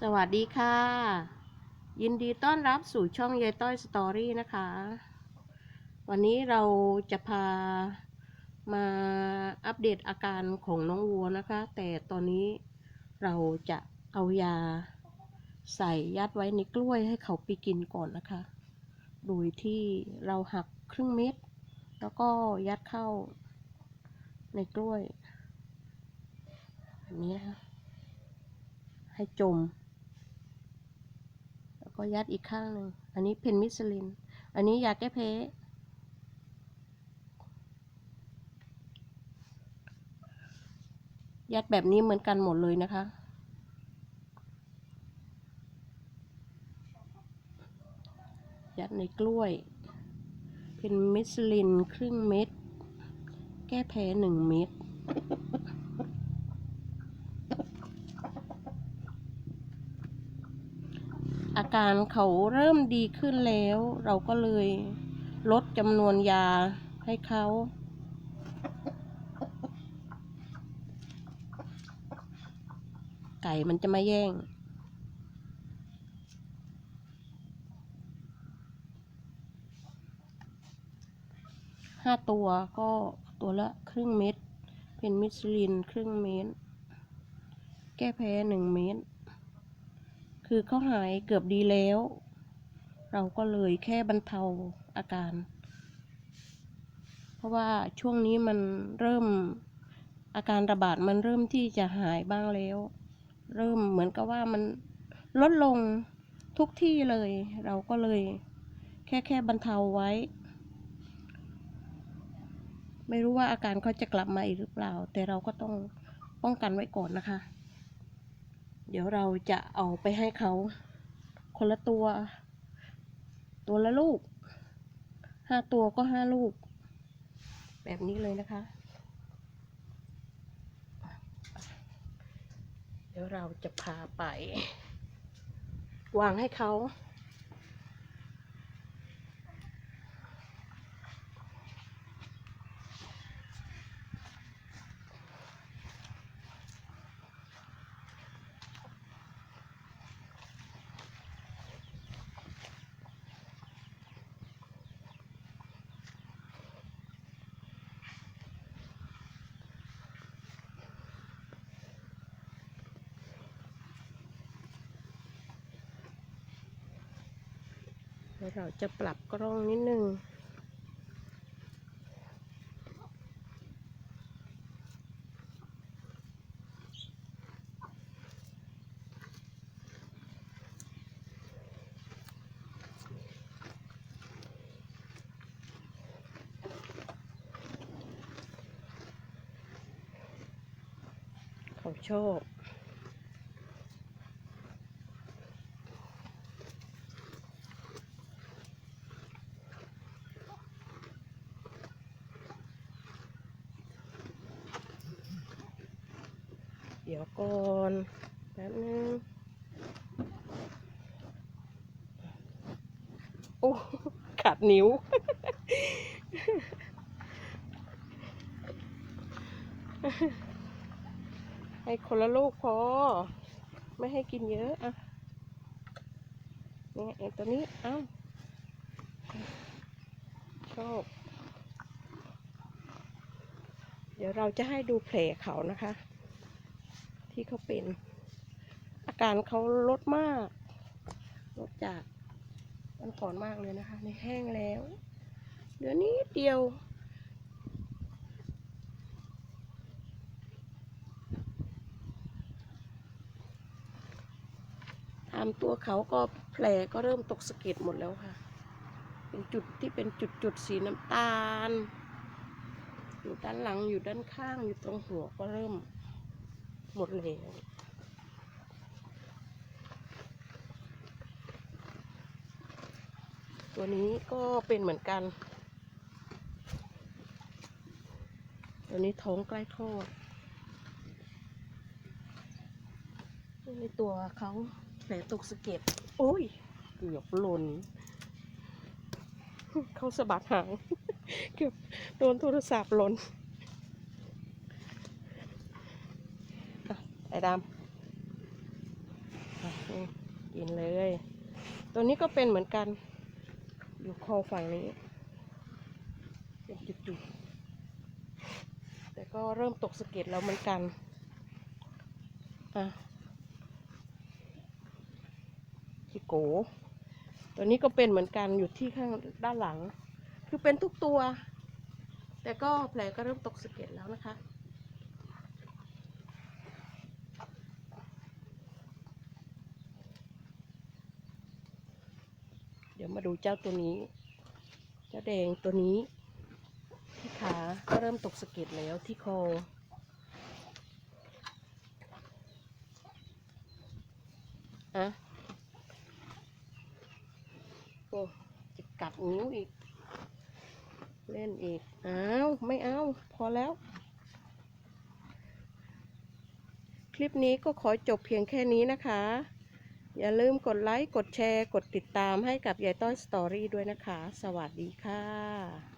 สวัสดีค่ะ ยินดีต้อนรับสู่ช่องยายต้อยสตอรี่นะคะ วันนี้เราจะพามาอัปเดตอาการของน้องวัวนะคะ แต่ตอนนี้เราจะเอายาใส่ยัดไว้ในกล้วยให้เขาไปกินก่อนนะคะ โดยที่เราหักครึ่งเม็ด แล้วก็ยัดเข้าในกล้วยแบบนี้นะคะให้จม ก็ยัดอีกข้างหนึ่ง อันนี้เพนมิสลิน อันนี้ยาแก้แพ้ยัดแบบนี้เหมือนกันหมดเลยนะคะ ยัดในกล้วย เป็นมิสลินครึ่งเม็ด แก้แพ้หนึ่งเม็ด อาการเขาเริ่มดีขึ้นแล้ว เราก็เลยลดจำนวนยาให้เขาไก่มันจะมาแย่ง ห้าตัวก็ตัวละครึ่งเม็ด เป็นมิสลินครึ่งเม็ด แก้แพ้หนึ่งเม็ด คือเขาหายเกือบดีแล้ว เราก็เลยแค่บรรเทาอาการ เพราะว่าช่วงนี้มันเริ่มอาการระบาดมันเริ่มที่จะหายบ้างแล้ว เริ่มเหมือนกับว่ามันลดลงทุกที่เลย เราก็เลย แค่แค่บรรเทาไว้ ไม่รู้ว่าอาการเขาจะกลับมาอีกหรือเปล่า แต่เราก็ต้องป้องกันไว้ก่อนนะคะ เดี๋ยวเราจะเอาไปให้เขาคนละตัว ตัวละลูก ห้าตัวก็ห้าลูก แบบนี้เลยนะคะ เดี๋ยวเราจะพาไป วางให้เขา ดี๋ยวเราจะปรับกล้องนิดนึงเขาชอบ ดี๋ยวก่อนแป๊บนึงโอ้ขาดนิ้ว ให้คนละลูกพอ ไม่ให้กินเยอะอะนี่ไงไอ้ตัวนี้ เอ้าชอบเดี๋ยวเราจะให้ดูแผลเขานะคะ ที่เขาเป็น อาการเขาลดมาก ลดจากมันก่อนมากเลยนะคะในแห้งแล้วเหลือนิดเดียวตามตัวเขาก็แผลก็เริ่มตกสะเก็ดหมดแล้วค่ะ เป็นจุดที่เป็นจุดจุดๆสีน้ำตาล อยู่ด้านหลังอยู่ด้านข้างอยู่ตรงหัวก็เริ่ม หมดแล้วตัวนี้ก็เป็นเหมือนกัน ตัวนี้ท้องใกล้คลอดในตัวเขาแผลตกสะเก็ด โอ้ย เกือบหล่น เขาสะบัดหาง เกือบโดนโทรศัพท์หล่น ไอ้ดำอินเลย ตัวนี้ก็เป็นเหมือนกัน อยู่คอฝั่งนี้เป็นจุดๆ แต่ก็เริ่มตกสะเก็ดแล้วเหมือนกัน อะจิโก ตัวนี้ก็เป็นเหมือนกันอยู่ที่ข้างด้านหลัง คือเป็นทุกตัว แต่ก็แผลก็เริ่มตกสะเก็ดแล้วนะคะ ดี๋ยวมาดูเจ้าตัวนี้ เจ้าแดงตัวนี้ ที่ขาก็เริ่มตกสะเก็ดแล้วที่คออะโอ้จะกัดนิ้วอีก เล่นอีก อ้าว ไม่เอา พอแล้ว คลิปนี้ก็ขอจบเพียงแค่นี้นะคะ อย่าลืมกดไลค์ กดแชร์ กดติดตามให้กับยายต้อยสตอรี่ด้วยนะคะ สวัสดีค่ะ